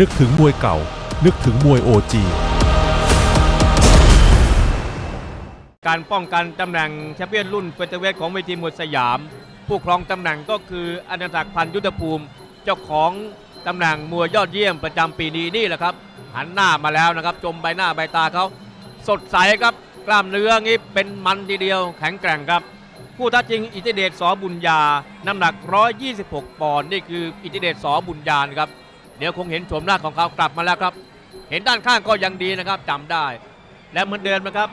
นึกถึงมวยเก่า นึกถึงมวยโอจีการป้องกันตำแหน่งแชมเปี้ยนรุ่นเฟเธอร์เวทของเวทีมวยสยาม ผู้ครองตำแหน่งก็คืออนันตักดิ์พันธ์ยุทธภูมิ เจ้าของตำแหน่งมวยยอดเยี่ยมประจำปีนี้นี่แหละครับ หันหน้ามาแล้วนะครับชมใบหน้าใบตาเขาสดใสครับกล้ามเนื้องี้เป็นมันทีเดียวแข็งแกร่งครับ ผู้ท้าชิงอิทธิเดชสอบุญญา น้ำหนัก 126 ปอนด์นี่คืออิทธิเดชสอบุญญาครับ เดี๋ยวคงเห็นโฉมหน้าของเขากลับมาแล้วครับ เห็นด้านข้างก็ยังดีนะครับจำได้ และเหมือนเดิมนะครับ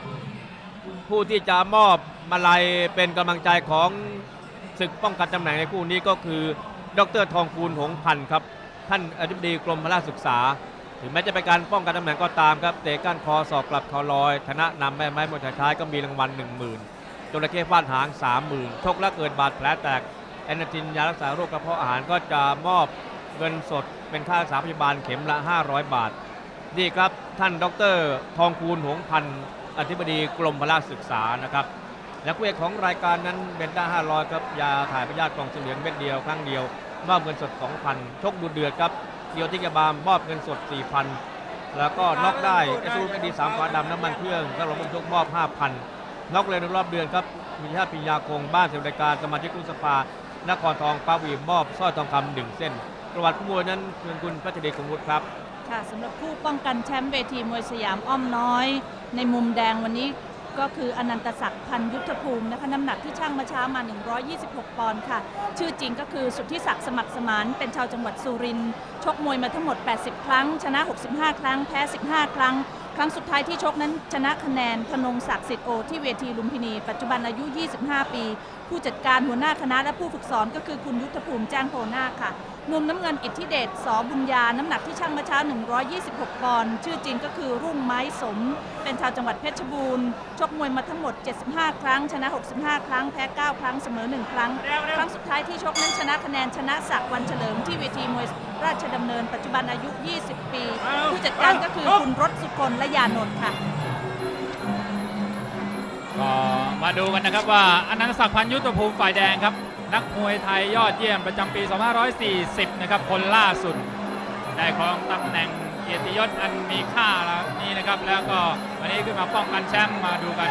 ผู้ที่จะมอบมาลัยเป็นกำลังใจของศึกป้องกันตำแหน่งในคู่นี้ก็คือ ดรทองคูณหงพันธ์ครับ ท่านอธิบดีกรมพระศึกษา ถึงแม้จะเป็นการป้องกันตำแหน่งก็ตามครับเตะก้านคอสอกกลับเขาลอยชนะนำแม่ไม้หมดท้ายๆก็มีรางวัล1 0,000จระเข้ฟาดหาง 30,000ชกและเกิดบาดแผลแตกแอนนาจินยารักษาโรคกระเพาะอาหารก็จะมอบ เงินสดเป็นค่ารักษาพยาบาลเข็มละ 500 บาท นี่ครับท่านดรทองคูณหงส์พันธ์อธิบดีกรมพละศึกษานะครับ และคู่เอกของรายการนั้นเบนด้า500ครับยาถ่ายพยาธิกล่องเฉลียงเม็ดเดียวครั้งเดียวมอบเงินสด 2,000 ชกดูเดือดครับเกียวทิกบามมอบเงินสด 4,000 แล้วก็น็อกได้เอสรูไม่ดีสามขวาดำน้ำมันเครื่องถ้าเราชกมอบ 5,000น็อกเลยในรอบเดือนครับมีชาติปิญญาคงบ้านเสวรายการสมาชิกรุงสภานครทองป้าวีมอบสร้อยทองคำหนึ่งเส้น ประวัติผู้มวยนั้นคือคุณพัชเดชคงวุฒิครับ ค่ะสำหรับผู้ป้องกันแชมป์เวทีมวยสยามอ้อมน้อย ในมุมแดงวันนี้ก็คืออนันตศักดิ์พันยุทธภูมินะคะน้ำหนักที่ช่างมาช้ามา 126 ปอนด์ค่ะ ชื่อจริงก็คือสุทธิศักดิ์สมัครสมาน เป็นชาวจังหวัดสุรินทร์ชกมวยมาทั้งหมด 80 ครั้ง ชนะ 65 ครั้ง แพ้ 15 ครั้ง ครั้งสุดท้ายที่ชกนั้นชนะคะแนนธนงศักดิ์สิทธิ์โอที่เวทีลุมพินี ปัจจุบันอายุ 25 ปี ผู้จัดการหัวหน้าคณะและผู้ฝึกสอนก็คือคุณยุทธภูมิแจ้งโพนาคค่ะมุมน้ำเงินอิทธิเดชสอบุญญา น้ำหนักที่ช่างมาช้า 126 ปอนด์ชื่อจริงก็คือรุ่งไม้สม เป็นชาวจังหวัดเพชรบูรณ์ ชกมวยมาทั้งหมด 75 ครั้ง ชนะ 65 ครั้ง แพ้ 9 ครั้ง เสมอ 1 ครั้ง ครั้งสุดท้ายที่ชกนั้นชนะคะแนนชนะศักดิ์วันเฉลิมที่เวทีมวยราชดำเนิน ปัจจุบันอายุ 20 ปี ผู้จัดการก็คือคุณรส สุคนและยานนท์ค่ะก็มาดูกันนะครับว่าอนันตศักดิ์พันยุทธภูมิฝ่ายแดงครับ นักมวยไทยยอดเยี่ยมประจำปี 2540 นะครับ คนล่าสุด ได้ครองตำแหน่งเกียรติยศอันมีค่าแล้วนี้นะครับ แล้วก็วันนี้ขึ้นมาป้องกันแชมป์มาดูกัน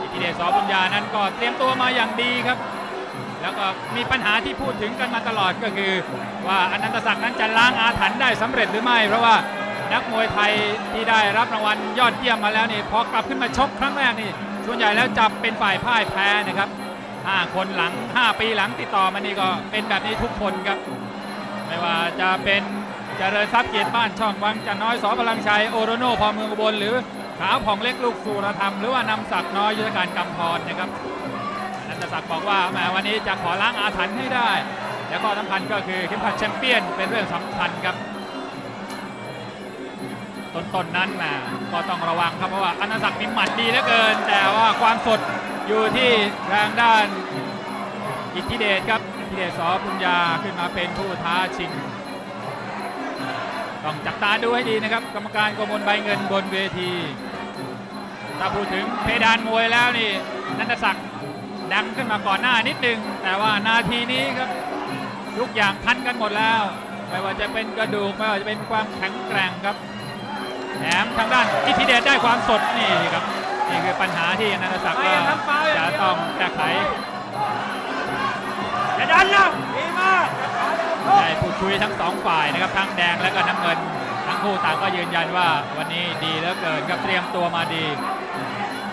อิทธิเดชสอบุญญานั้นก็เตรียมตัวมาอย่างดีครับ แล้วก็มีปัญหาที่พูดถึงกันมาตลอดก็คือ ว่าอนันตศักดิ์นั้นจะล้างอาถรรพ์ได้สำเร็จหรือไม่ เพราะว่า นักมวยไทยที่ได้รับรางวัลยอดเยี่ยมมาแล้วนี่พอกลับขึ้นมาชกครั้งแรกนี่ส่วนใหญ่แล้วจะเป็นฝ่ายพ่ายแพ้นะครับ5คนหลัง 5 ปีหลังติดต่อมานี่ก็เป็นแบบนี้ทุกคนครับ ไม่ว่าจะเป็นเจริญทรัพย์เกียรติบ้านช่องวังจันน้อยสอพลังชัยโอโรโนพอเมืองอุบลหรือขาวผ่องเล็กลูกสุรธรรม หรือว่านำศักดิ์น้อยยุทธการกำพรนะครับนันตศักดิ์บอกว่าแหมวันนี้จะขอล้างอาถรรพ์ให้ได้ แล้วก็สำคัญก็คือเข็มขัดแชมเปี้ยนเป็นเรื่องสำคัญครับ ต้นๆนนั้นแหมก็ต้องระวังครับเพราะว่าอนันตศักดิ์มีหมัดดีเหลือเกิน แต่ว่าความสดอยู่ที่ทางด้านอิทธิเดชครับอิทธิเดชสอปุญญาขึ้นมาเป็นผู้ท้าชิง ต้องจับตาดูให้ดีนะครับ กรรมการกมลใบเงินบนเวทีถ้าพูดถึงเพดานมวยแล้วนี่นันทศักดิ์ดังขึ้นมาก่อนหน้านิดนึง แต่ว่านาทีนี้ครับทุกอย่างทันกันหมดแล้ว ไม่ว่าจะเป็นกระดูกไม่ว่าจะเป็นความแข็งแกร่งครับ แถมทางด้านอิทธิเดชได้ความสดนี่ครับนี่คือปัญหาที่อนันตศักดิ์ก็จะต้องแก้ไขอย่าดันนะดีมากได้พูดคุยทั้งสองฝ่ายนะครับทั้งแดงและก็น้ำเงิน ทั้งคู่ต่างก็ยืนยันว่าวันนี้ดีเหลือเกินครับเตรียมตัวมาดี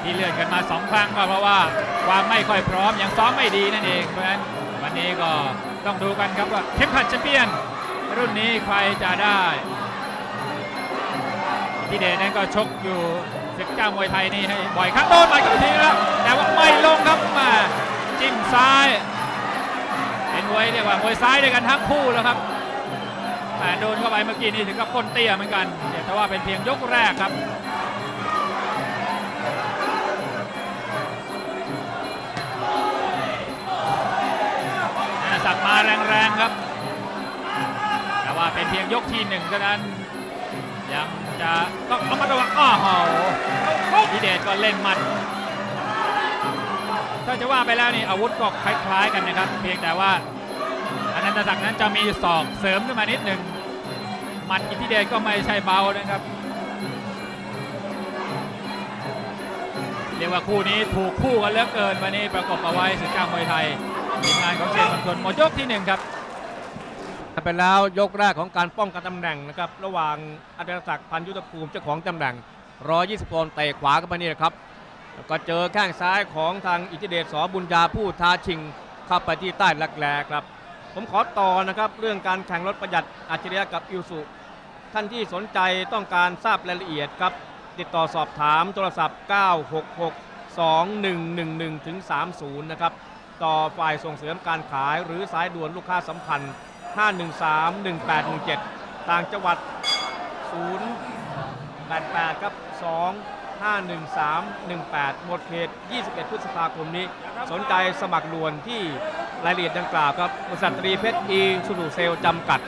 ที่เลื่อนกันมาสองครั้งก็เพราะว่าความไม่ค่อยพร้อมยังซ้อมไม่ดีนั่นเองเพราะฉะนั้นวันนี้ก็ต้องดูกันครับว่าเข้มขัดแชมเปี้ยนรุ่นนี้ใครจะได้ พี่เดชนั้นก็ชกอยู่ศึกเจ้ามวยไทยนี่ให้บ่อยครั้งโดนไปกับทีแล้วแต่ว่าไม่ลงครับมาจิ้มซ้ายเป็นมวยเรียกว่ามวยซ้ายด้วยกันทั้งคู่แล้วครับแต่โดนเข้าไปเมื่อกี้นี่ถึงกับก้นเตี้ยเหมือนกันแต่ว่าเป็นเพียงยกแรกครับสักมาแรงๆครับ แต่ว่าเป็นเพียงยกที่หนึ่งเท่านั้นยัง จะต้องระมัดระวังอ้อโหพิเดชก็เล่นหมัด ถ้าจะว่าไปแล้วนี่อาวุธก็คล้ายๆกันนะครับ เพียงแต่ว่าอนันตศักดิ์นั้นจะมีศอกเสริมขึ้นมานิดหนึ่งหมัดอิทธิเดชก็ไม่ใช่เบานะครับ เรียกว่าคู่นี้ถูกคู่กันเหลือเกินวันนี้ประกบเอาไว้ศึกเจ้ามวยไทยทีมงานของเชนมณฑลหมดยกที่หนึ่งครับ ไปแล้วยกแรกของการป้องกันตำแหน่งนะครับระหว่างอดิศักดิ์พันยุทธภูมิเจ้าของตำแหน่ง 120ปอนด์เตะขวาเข้าไปนี่นะครับแล้วก็เจอแข้งซ้ายของทางอิทธิเดชสอบุญญาผู้ท้าชิงเข้าไปที่ใต้รักแร้ครับ ผมขอต่อนะครับเรื่องการแข่งรถประหยัดอัจฉริยะกับอิวสุท่านที่สนใจต้องการทราบรายละเอียดครับ ติดต่อสอบถามโทรศัพท์ 966 2111ถึง30 นะครับ ต่อฝ่ายส่งเสริมการขายหรือสายด่วนลูกค้าสัมพันธ์ 513-1817 ต่างจังหวัด 088 ครับ 2 51318 หมดเขต 21 พฤษภาคมนี้ สนใจสมัครด่วนที่รายละเอียดดังกล่าวครับบริษัทตรีเพชรอีสุรุเซลจำกัด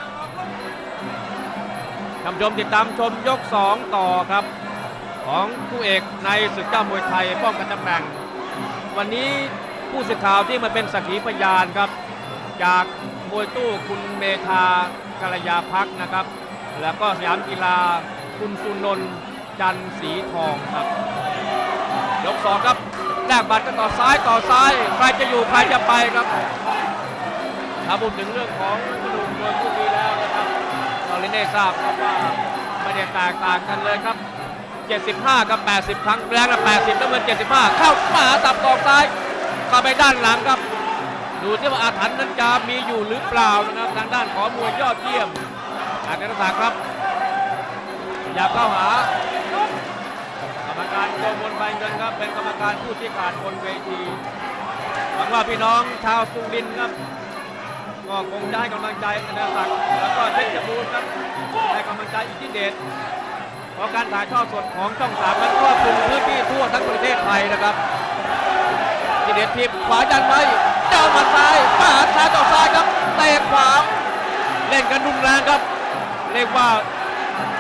ท่านผู้ชมติดตามชมยก 2 ต่อครับ ของผู้เอกในศึกเจ้ามวยไทยป้องกันตำแหน่ง วันนี้ผู้สื่อข่าวที่มาเป็นสักขีพยานครับ จาก มวยตู้คุณเมธากัลยาพักนะครับ แล้วก็สยามกีฬาคุณสุนนท์จันทร์สีทองครับ ยกสองครับแลกบัตรกันต่อซ้ายต่อซ้าย ใครจะอยู่ใครจะไปครับถ้าพูดถึงเรื่องของกระดูกมวยคู่นี้แล้วนะครับเราเล่ได้ทราบครับว่าไม่ได้แตกต่างกันเลยครับ 75 กับ 80 ครั้งแรงละ80น้ำเงิน75 เข้ามาสับตอกซ้ายเข้าไปด้านหลังครับ ดูที่ว่าอาถรรพ์นั้นจะมีอยู่หรือเปล่านะครับทางด้านของมวยยอดเยี่ยมอาจารย์ศักดิ์ครับอยากเข้าหากรรมการโกมลใบเงินครับเป็นกรรมการผู้ชี้ขาดบนเวทีหวังว่าพี่น้องชาวสุรินทร์ครับก็คงจะให้กำลังใจอาจารย์ศักดิ์แล้วก็เพชรบูรณ์ครับให้กำลังใจอิทธิเดชเพราะการถ่ายทอดสดของช่องสามนั้นครอบคลุมพื้นที่ทั่วทั้งประเทศไทยนะครับทีเด็ดทีบขวายันไว้ เจ้าหมาซ้ายปาดซ้ายต่อซ้ายครับเตะขวาเล่นกันรุนแรงครับเรียกว่า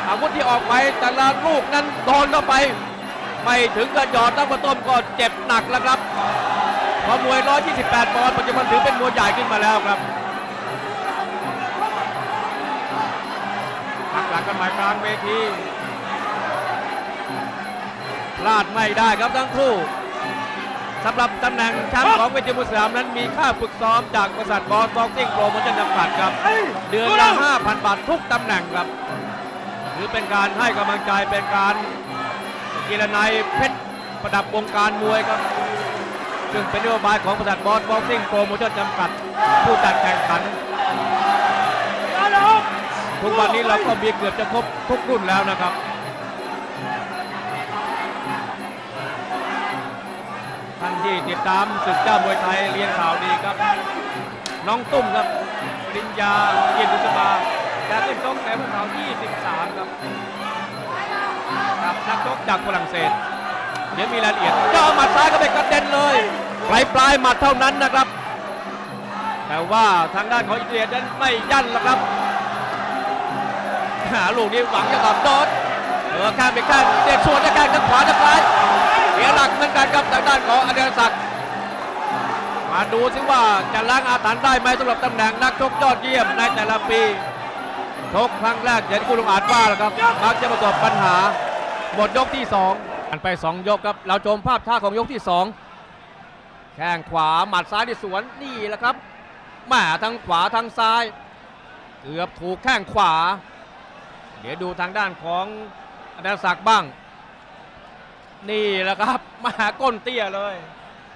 อาวุธที่ออกไปแต่ละลูกนั้นโดนเข้าไป ไม่ถึงกับหยอดน้ำกระต้มก็เจ็บหนักแล้วครับเพราะมวย 128 ปอนด์ปัจจุบันถือเป็นมวยใหญ่ขึ้นมาแล้วครับหักหลังกันหม่กลางเวทีพลาดไม่ได้ครับทั้งคู่ สำหรับตำแหน่งแชมป์ของเวทีมุสยามนั้นมีค่าฝึกซ้อมจากบริษัทบอลบ็อกซิ่งโปรโมชั่นจำกัดครับ เดือนละ 5,000 บาททุกตำแหน่งครับ หรือเป็นการให้กำลังใจเป็นการกีฬาในยเพชรประดับวงการมวยครับซึ่งเป็นนโยบายของบริษัทบอลบ็อกซิ่งโปรโมชั่นจำกัด ผู้จัดแข่งขัน ทุกวันนี้เราก็มีเกือบจะครบทุกรุ่นแล้วนะครับ ที่ติดตามศึกเจ้ามวยไทยเรียนข่าวดีครับ น้องตุ้มครับปริญญาเย็นบุษบาจะขึ้นชกในพวกเขา23ครับกับนักชกจากฝรั่งเศส เดี๋ยวมีรายละเอียดเจ้าหมัดซ้ายก็ไปกระเด็นเลยปลายปลายหมัดเท่านั้นนะครับ แต่ว่าทางด้านของอินเดียนั้นไม่ยั่นแล้วครับหาลูกนี้หวังจะกับโดนเออข้ามไปข้างเด็ดสวนจะข้างทางขวาทางซ้ ดูสิว่าจะล้างอาถรรพ์ได้ไหมสำหรับตำแหน่งนักชกยอดเยี่ยมในแต่ละปีชกครั้งแรกอย่างที่คุณลุงอาจว่าแหละครับมักจะประสบปัญหาหมดยกที่2อันไป 2 ยกครับเราชมภาพท่าของยกที่ 2 แข้งขวาหมัดซ้ายที่สวนนี่แหละครับแหมทั้งขวาทั้งซ้าย เกือบถูกแข้งขวา เดี๋ยวดูทางด้านของอนันศักดิ์บ้าง นี่แหละครับมาหาก้นเตี้ยเลย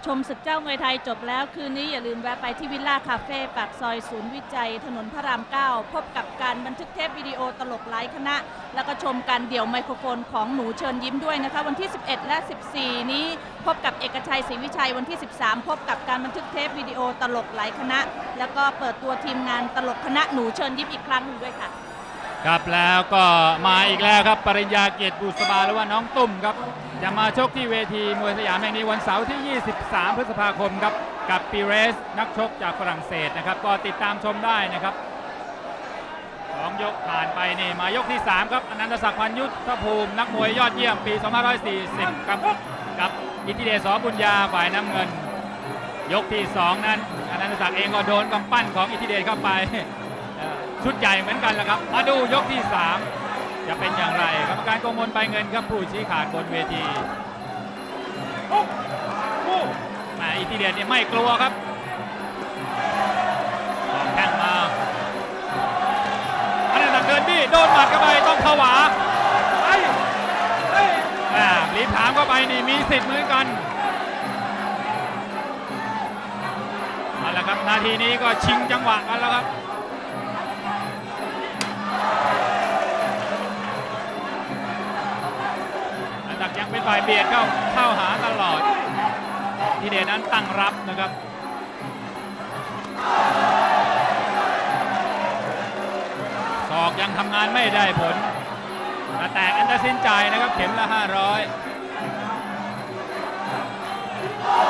ชมศึกเจ้ามวยไทยจบแล้ว คืนนี้อย่าลืมแวะไปที่วิลล่าคาเฟ่ปากซอยศูนย์วิจัย ถนนพระราม 9 พบกับการบันทึกเทปวิดีโอตลกหลายคณะ แล้วก็ชมการเดี่ยวไมโครโฟนของหนูเชิญยิ้มด้วยนะคะ วันที่ 11 และ 14 นี้พบกับเอกชัยศรีวิชัยวันที่ 13 พบกับการบันทึกเทปวิดีโอตลกหลายคณะ แล้วก็เปิดตัวทีมงานตลกคณะหนูเชิญยิ้มอีกครั้งหนึ่งด้วยค่ะครับแล้วก็มาอีกแล้วครับปริญญาเกียรติบุษบาหรือว่าน้องตุ้มครับ จะมาชกที่เวทีมวยสยามแห่งนี้วันเสาร์ที่ 23 พฤษภาคมครับ กับปีเรส นักชกจากฝรั่งเศสนะครับ ก็ติดตามชมได้นะครับสองยกผ่านไปนี่มายกที่ 3 ครับอนันตศักดิ์พันยุทธภูมิ นักมวยยอดเยี่ยมปี 2540กับกับอิทธิเดชสอบุญญาฝ่ายน้ำเงิน ยกที่ 2 นั้นอนันตศักดิ์เองก็โดนกำปั้นของอิทธิเดชเข้าไปชุดใหญ่เหมือนกันแหละครับ มาดูยกที่ 3 จะเป็นอย่างไรกรรมการโกมลไปเงินครับผู้ชี้ขาดบนเวทีแหมอิทธิเดชนี่ไม่กลัวครับแข้งมาอันนั้นเดินบี้โดนหมัดเข้าไปต้องผวาแหมรีบถามเข้าไปนี่มีสิทธิ์เหมือนกันเอาละครับนาทีนี้ก็ชิงจังหวะกันแล้วครับ ยังเป็นฝ่ายเบียดเข้าเข้าหาตลอด ทีเดชนั้นตั้งรับนะครับศอกยังทำงานไม่ได้ผลแต่แตกอันตัดสินใจนะครับ เข็มละ 500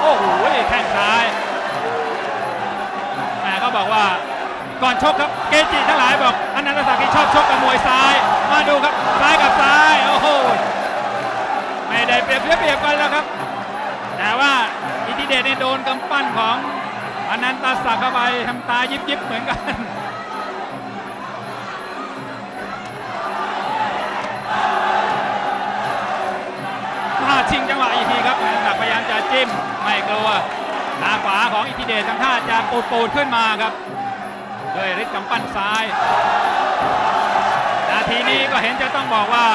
โอ้โหแข้งซ้ายแหมก็บอกว่าก่อนชกครับเกจิทั้งหลายบอกอนันตศักดิ์ที่ชอบชกกับมวยซ้าย มาดูครับ ดชนี่โดนกำปั้นของอนันตศักดิ์เข้าไปทำตายิบยิบเหมือนกันมาชิงจังหวะอีกทีครับอนันตศักดิ์พยายามจะจิ้ม ไม่กลัวตาขวาของอิทธิเดชทำท่าจะปูดปูดๆขึ้นมาครับด้วยฤทธิ์กำปั้นซ้าย นาทีนี้ก็เห็นจะต้องบอกว่า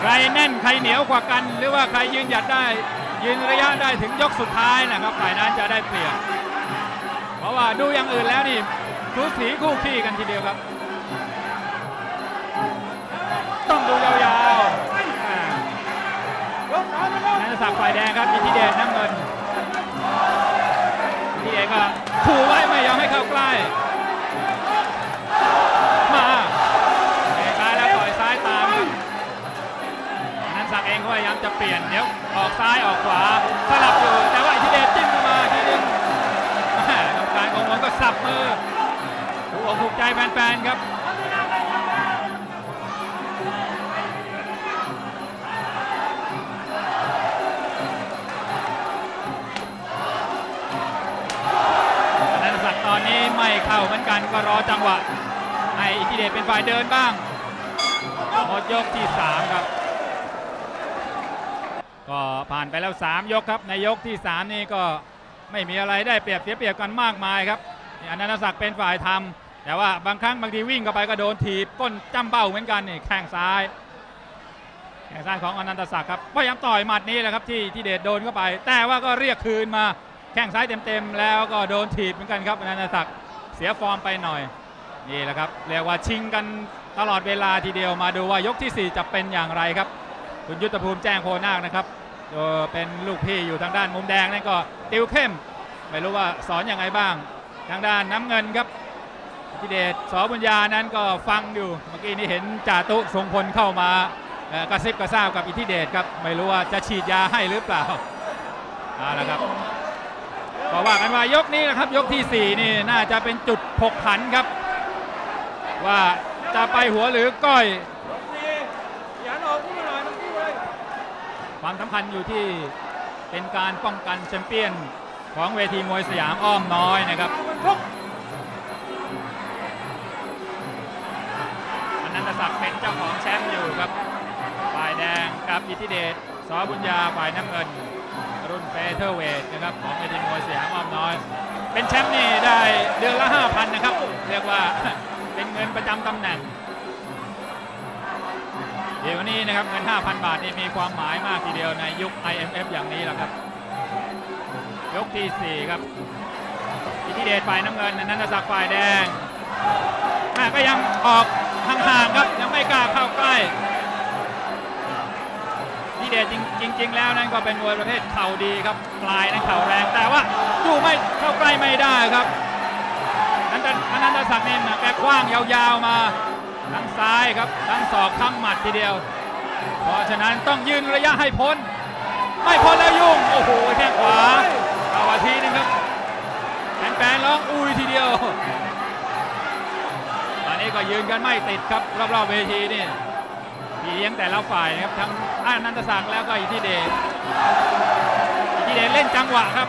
ใครแน่นใครเหนียวกว่ากัน หรือว่าใครยืนหยัดได้ ยืนระยะได้ถึงยกสุดท้ายนะครับฝ่ายนั้นจะได้เปรียบเพราะว่าดูอย่างอื่นแล้วนี่สูสีคู่ขี้กันทีเดียวครับ ต้องดูยาวๆนันทศักฝ่ายแดงครับอิทธิเดชน้ำเงินอิทธิเดชก็ขู่ไว้ไม่ยอมให้เข้าใกล้ มาเตะซ้าแล้วต่อยซ้ายตามครับนันศักเองก็พยายามจะเปลี่ยนเดี๋ยว ออกซ้ายออกขวาสลับอยู่แต่ว่าอิทธิเดชจิ้มเข้ามาทีนึงกรรมการของผมก็สับมือถูกอกถูกใจแฟนๆครับนันศักตอนนี้ไม่เข้าเหมือนกันก็รอจังหวะให้อิทธิเดชเป็นฝ่ายเดินบ้างหมดยกที่ 3 ครับ ก็ผ่านไปแล้ว 3 ยกครับในยกที่ 3 นี่ก็ไม่มีอะไรได้เปรียบเสียเปรียบกันมากมายครับอนันตศักดิ์เป็นฝ่ายทำแต่ว่าบางครั้งบางทีวิ่งเข้าไปก็โดนถีบก้นจ้ำเบ้าเหมือนกันนี่แข้งซ้ายแข้งซ้ายของอนันตศักดิ์ครับพยายามต่อยหมัดนี้แหละครับที่ที่เดชโดนเข้าไป แต่ว่าก็เรียกคืนมาแข้งซ้ายเต็มๆแล้วก็โดนถีบเหมือนกันครับอนันตศักดิ์เสียฟอร์มไปหน่อยนี่แหละครับเรียกว่าชิงกันตลอดเวลาทีเดียวมาดูว่ายกทีสี่4 จะเป็นอย่างไรครับ คุณยุทธภูมิแจ้งโพนาคนะครับ เออเป็นลูกพี่อยู่ทางด้านมุมแดงนั่นก็ติวเข้ม ไม่รู้ว่าสอนอยังไงบ้าง ทางด้านน้ำเงินครับพิเดชสอบุญญานั้นก็ฟังอยู่ เมื่อกี้นี้เห็นจ่าตุทรงพลเข้ามากระซิบกระซาบกับอิทธิเดชครับ ไม่รู้ว่าจะฉีดยาให้หรือเปล่าเอาละครับก็ว่ากันว่ายกนี้นะครับยกทีสี่4 นี่น่าจะเป็นจุดผกผันครับ ว่าจะไปหัวหรือก้อย ความสำคัญอยู่ที่เป็นการป้องกันแชมเปี้ยนของเวทีมวยสยามอ้อมน้อยนะครับอนันตศักดิ์เป็นเจ้าของแชมป์อยู่ครับฝ่ายแดงกับอิทธิเดชสอบุญญาฝ่ายน้ำเงิน รุ่นเฟเธอร์เวทนะครับของเวทีมวยสยามอ้อมน้อย เป็นแชมป์นี่ได้เดือนละ 5,000 นะครับ เรียกว่าเป็นเงินประจำตำแหน่ง ดี๋ยวนี้นะครับเงิน 5,000 บาทนี่มีความหมายมากทีเดียวในยุค IMF อย่างนี้แหละครับ ยกที่ 4 ครับอิทธิเดชฝ่ายน้ำเงินนันตศักดิ์ฝ่ายแดงแม่ก็ยังออกห่างๆครับยังไม่กล้าเข้าใกล้อิทธิเดชจริงจริงๆแล้วนั่นก็เป็นมวยประเภทเข่าดีครับปลายนั้นเข่าแรงแต่ว่าอยู่ไม่เข้าใกล้ไม่ได้ครับนันนันตศักดิ์เนี่ยแกกว้างยาวๆมา ทั้งซ้ายครับทั้งศอกทั้งหมัดทีเดียว เพราะฉะนั้นต้องยืนระยะให้พ้น ไม่พ้นแล้วยุ่ง โอ้โหแข้งขวาเอาอาทีนึงครับแฟนๆร้องอุ้ยทีเดียวตอนนี้ก็ยืนกันไม่ติดครับรอบๆเวทีนี่พี่เลี้ยงแต่ละฝ่ายนะครับทั้งอานันตศักดิ์แล้วก็อิทธิเดชอิทธิเดชเล่นจังหวะครับ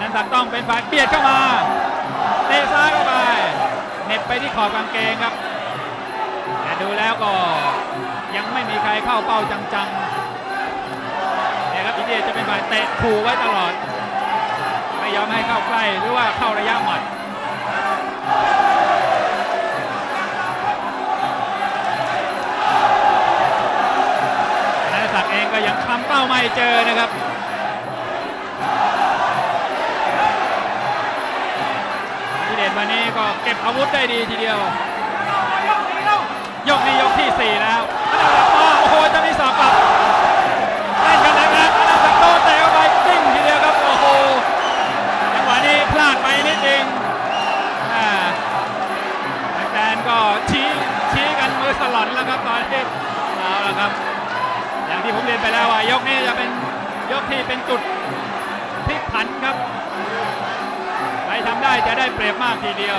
นันตศักดิ์ต้องเป็นฝ่ายเบียดเข้ามาเตะซ้ายเข้าไปเหน็บไปที่ขอบกางเกงครับ ดูแล้วก็ยังไม่มีใครเข้าเป้าจังๆเนี่ยครับอินเดียจะเป็นฝ่ายเตะขู่ไว้ตลอด ไม่ยอมให้เข้าใกล้หรือว่าเข้าระยะหมัดนายศักดิ์เองก็ยังคำเป้าไม่เจอนะครับที่เด่นวันนี้ก็เก็บอาวุธได้ดีทีเดียว ยกนี้ยกที่ 4 แล้วอันดับมาโอ้โหจะมีสอบกลับเล่นกันแรงๆอันดับโดนเตะเข้าไปกิ้งทีเดียวครับโอ้โหจังหวะนี้พลาดไปนิดนึงแฟนก็ชี้ชี้กันมือสลอนแล้วครับตอนนี้เอาละครับ อย่างที่ผมเรียนไปแล้วว่ายกนี้จะเป็นยกที่เป็นจุดพลิกผันครับใครทำได้จะได้เปรียบมากทีเดียว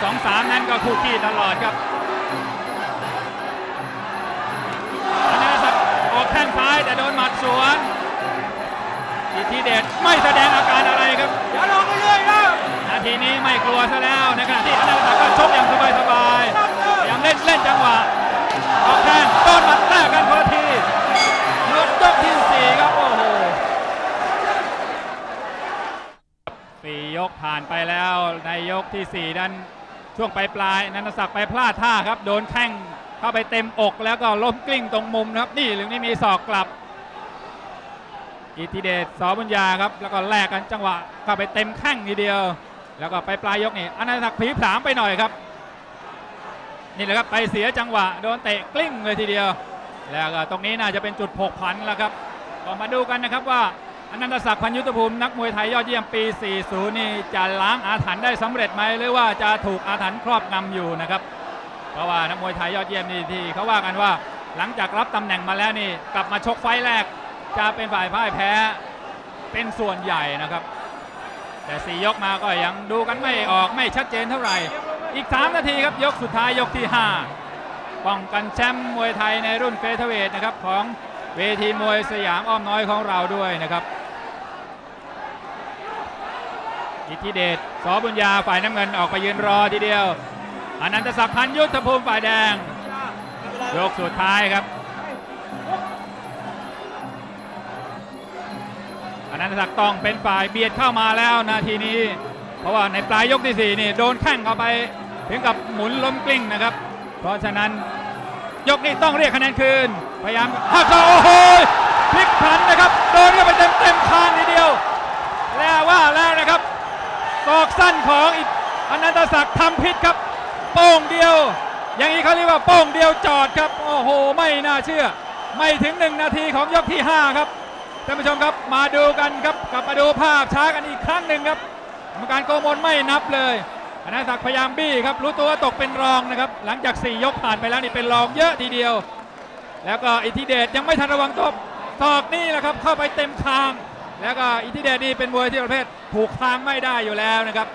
หนึ่งสองสามนั้นก็คู่ขี้ตลอดครับอันนี้สักออกแข้งซ้ายแต่โดนหมัดสวนอิทธิเดชไม่แสดงอาการอะไรครับอย่าลองไปเลยนะนาทีนี้ไม่กลัวซะแล้วในขณะที่อนันตศักดิ์ก็ชกอย่างสบายๆพยายามเล่นเล่นจังหวะออกแข้งโดนหมัดแรกกันคนละทีหมดยกที่สี่ครับโอ้โหสี่ยกผ่านไปแล้วในยกที่4นั้น ช่วงปลายปลายนันทศักดิ์ไปพลาดท่าครับ โดนแข้งเข้าไปเต็มอกแล้วก็ล้มกลิ้งตรงมุมนะครับ นี่หรือนี่มีศอกกลับ อิทธิเดชสอบุญญาครับ แล้วก็แลกกันจังหวะเข้าไปเต็มแข้งทีเดียว แล้วก็ไปปลายยกนี่อนันตศักดิ์ผีผามไปหน่อยครับ นี่แหละครับไปเสียจังหวะ โดนเตะกลิ้งเลยทีเดียว แล้วก็ตรงนี้น่าจะเป็นจุดผกผันแล้วครับก็มาดูกันนะครับว่า อนันตศักดิ์พันยุทธภูมินักมวยไทยยอดเยี่ยมปี 40 นี่จะล้างอาถรรพ์ได้สำเร็จไหมหรือว่าจะถูกอาถรรพ์ครอบงำอยู่นะครับ เพราะว่านักมวยไทยยอดเยี่ยมนี่ที่เขาว่ากันว่าหลังจากรับตำแหน่งมาแล้วนี่กลับมาชกไฟแรก จะเป็นฝ่ายพ่ายแพ้เป็นส่วนใหญ่นะครับ แต่สี่ยกมาก็ยังดูกันไม่ออกไม่ชัดเจนเท่าไหร่ อีก 3 นาทีครับยกสุดท้ายยกที่ 5 ป้องกันแชมป์มวยไทยในรุ่นเฟเธอร์เวทนะครับของเวทีมวยสยามอ้อมน้อยของเราด้วยนะครับ อิทธิเดชสอบุญญาฝ่ายน้ำเงินออกไปยืนรอทีเดียวอนันตศักดิ์พันยุทธภูมิฝ่ายแดงยกสุดท้ายครับอนันตศักดิ์ต้องเป็นฝ่ายเบียดเข้ามาแล้วนาทีนี้ เพราะว่าในปลายยกที่ 4 นี่โดนแข้งเข้าไปถึงกับหมุนล้มกลิ้งนะครับ เพราะฉะนั้นยกนี้ต้องเรียกคะแนนคืน พยายามหักศอกโอ้โหพลิกผันนะครับ โดนเข้าไปเต็มเต็มคางทีเดียว แล้วว่าแล้วนะครับ ศอกสั้นของอนันตศักดิ์ทำพิษครับ โป้งเดียว อย่างนี้เขาเรียกว่าโป้งเดียวจอดครับ โอ้โห ไม่น่าเชื่อ ไม่ถึง 1 นาทีของยกที่ 5 ครับท่านผู้ชมครับมาดูกันครับกลับมาดูภาพช้ากันอีกครั้งหนึ่งครับกรรมการโกมลไม่นับเลยอนันตศักดิ์พยายามบี้ครับรู้ตัวว่าตกเป็นรองนะครับ หลังจาก 4 ยกผ่านไปแล้วนี่เป็นรองเยอะทีเดียว แล้วก็อิทธิเดชยังไม่ทันระวังตัวศอกนี่แหละครับเข้าไปเต็มคาง แล้วก็อิทธิเดชนี่เป็นมวยที่ประเภทผูกคางไม่ได้อยู่แล้วนะครับ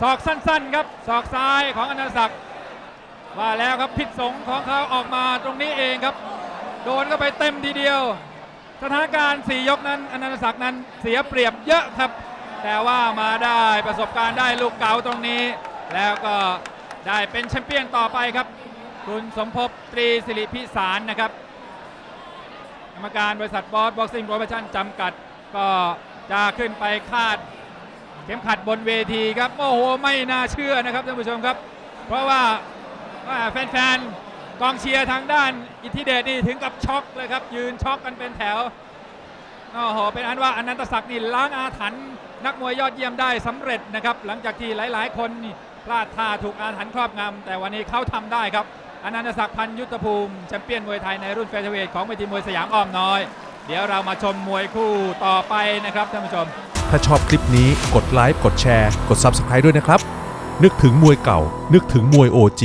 ศอกสั้นๆครับศอกซ้ายของอนันตศักดิ์ว่าแล้วครับพิษสงของเขาออกมาตรงนี้เองครับ โดนเข้าไปเต็มทีเดียว สถานการณ์4ยกนั้นอนันตศักดิ์นั้นเสียเปรียบเยอะครับ แต่ว่ามาได้ประสบการณ์ได้ลูกเก๋าตรงนี้ แล้วก็ได้เป็นแชมเปี้ยนต่อไปครับ คุณสมภพตรีสิริพิสารนะครับกรรมการบริษัทบอสบ็อกซิ่งโปรโมชั่นจำกัด ก็จะขึ้นไปคาด เข็มขัดบนเวทีครับโอ้โหไม่น่าเชื่อนะครับท่านผู้ชมครับ เพราะว่าแฟนๆกองเชียร์ทางด้านอิทธิเดชนี่ถึงกับช็อกเลยครับ ยืนช็อกกันเป็นแถวโอ้โหเป็นอันว่าอนันตศักดิ์นี่ล้างอาถรรพ์นักมวยยอดเยี่ยมได้สำเร็จนะครับ หลังจากที่หลาย ๆ คนพลาดท่าถูกอาถรรพ์ครอบงำแต่วันนี้เขาทำได้ครับอนันตศักดิ์พันยุทธภูมิแชมเปี้ยนมวยไทยในรุ่นเฟเธอร์เวทของเวทีมวยสยามอ้อมน้อย เดี๋ยวเรามาชมมวยคู่ต่อไปนะครับท่านผู้ชม ถ้าชอบคลิปนี้กดไลค์กดแชร์ กด Subscribe ด้วยนะครับ นึกถึงมวยเก่า นึกถึงมวย OG